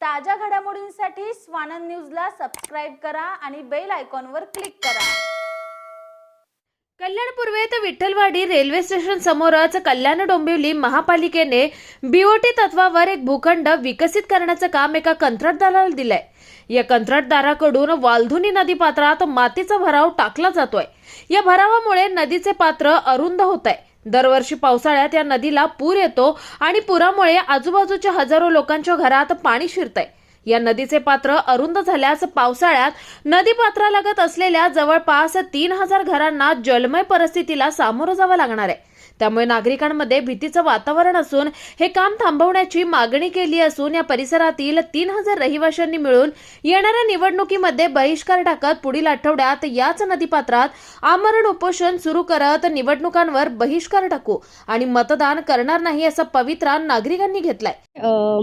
ताज्या घडामोडींसाठी स्वानंद न्यूजला सबस्क्राईब करा आणि बेल आयकॉनवर क्लिक करा. कल्याण पूर्वेत विठ्ठलवाडी रेल्वे स्टेशन समोरच कल्याण डोंबिवली महापालिकेने बीओटी तत्वावर एक भूखंड विकसित करण्याचं काम एका कंत्राटदाराला दिलंय. या कंत्राटदाराकडून वालधुनी नदी पात्रात मातीचा भराव टाकला जातोय. या भरावामुळे नदीचे पात्र अरुंद होत आहे दरवर्षी पावसाळ्यात या नदीला पूर येतो आणि पुरामुळे आजूबाजूच्या हजारो लोकांच्या घरात पाणी शिरतंय. या नदीचे पात्र अरुंद झाल्यास पावसाळ्यात नदी पात्रालगत असलेल्या जवळपास तीन हजार घरांना जलमय परिस्थितीला सामोरं जावं लागणार आहे. त्यामुळे नागरिकांमध्ये भीतीचं वातावरण असून हे काम थांबवण्याची मागणी केली असून या परिसरातील तीन हजार रहिवाशांनी मिळून येणाऱ्या निवडणुकीमध्ये बहिष्कार टाकत पुढील आठवड्यात याच नदीपात्रात आमरण उपोषण सुरू करत निवडणुकांवर बहिष्कार टाकू आणि मतदान करणार नाही असा पवित्रा नागरिकांनी घेतलाय.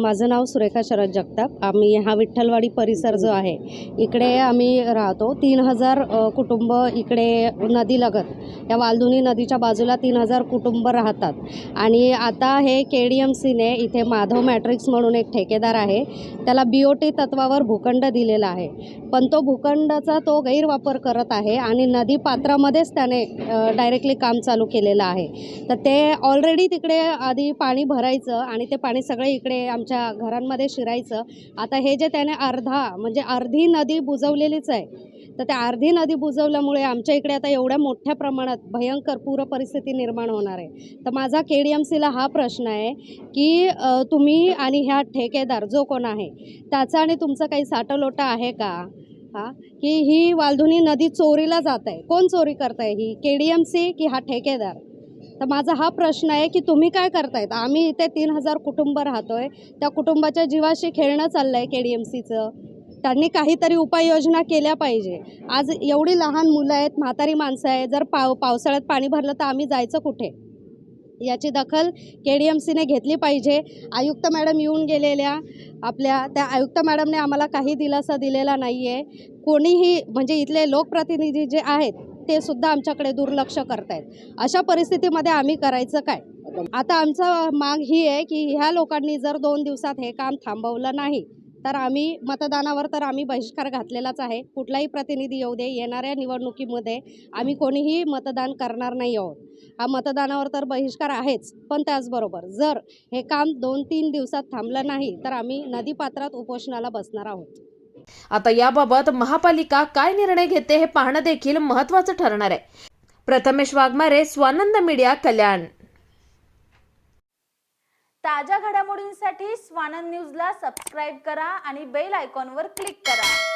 माझं नाव सुरेखा शरद जगताप. आम्ही हा विठ्ठलवाडी परिसर जो आहे इकडे आम्ही राहतो. तीन हजार कुटुंब इकडे नदीलगत या वालधुनी नदीच्या बाजूला तीन हजार कुटुंब राहतात. आणि आता हे के डी एम सीने इथे माधव मॅट्रिक्स म्हणून एक ठेकेदार आहे त्याला बी ओ टी तत्वावर भूखंड दिलेला आहे. पण तो भूखंडाचा तो गैरवापर करत आहे आणि नदी पात्रामध्येच त्याने डायरेक्टली काम चालू केलेलं आहे. तर ते ऑलरेडी तिकडे आधी पाणी भरायचं आणि ते पाणी सगळे इकडे आमच्या घरांमध्ये शिरायचं. आता हे जे त्याने अर्धा म्हणजे अर्धी नदी बुजवलेलीच आहे तर त्या अर्धी नदी बुजवल्यामुळे आमच्या इकडे आता एवढ्या मोठ्या प्रमाणात भयंकर पूर परिस्थिती निर्माण होणार आहे. तर माझा के डी एम सीला हा प्रश्न आहे की तुम्ही आणि ह्या ठेकेदार जो कोण आहे त्याचा आणि तुमचं काही साठलोटा आहे का? हा? की ही वालधुनी नदी चोरीला जात आहे. कोण चोरी करत आहे ही? के डी एम सी की हा ठेकेदार? तर माझा हा प्रश्न आहे की तुम्ही काय करतायत? आम्ही इथे तीन हजार कुटुंब राहतोय. त्या कुटुंबाच्या जीवाशी खेळणं चाललं आहे के डी एम सीचं त्यांनी काहीतरी उपाययोजना केल्या पाहिजे. आज एवढी लहान मुलं आहेत म्हातारी माणसं आहे जर पाव पावसाळ्यात पाणी भरलं तर आम्ही जायचं कुठे? याची दखल के डी एम सीने घेतली पाहिजे. आयुक्त मॅडम येऊन गेलेल्या आपल्या त्या आयुक्त मॅडमने आम्हाला काही दिलासा दिलेला नाही आहे कोणीही म्हणजे इथले लोकप्रतिनिधी जे आहेत ते सुद्धा आमच्याकडे दुर्लक्ष करतायत. अशा परिस्थितीमध्ये आम्ही करायचं काय? आता आमचं माग ही आहे की ह्या लोकांनी जर दोन दिवसात हे काम थांबवलं नाही तर आम्ही मतदानावर तर आम्ही बहिष्कार घातलेलाच आहे. कुठलाही प्रतिनिधी येऊ दे येणाऱ्या निवडणुकीमध्ये आम्ही कोणीही मतदान करणार नाही आहोत. हा मतदानावर तर बहिष्कार आहेच पण त्याचबरोबर जर हे काम दोन तीन दिवसात थांबलं नाही तर आम्ही नदीपात्रात उपोषणाला बसणार आहोत. आता याबाबत महापालिका काय निर्णय घेते हे पाहणं देखील महत्वाचं ठरणार आहे. प्रथमेश वाघमारे स्वानंद मीडिया कल्याण. ताज्या घडामोडींसाठी स्वानंद न्यूजला सबस्क्राईब करा आणि बेल आयकॉनवर क्लिक करा.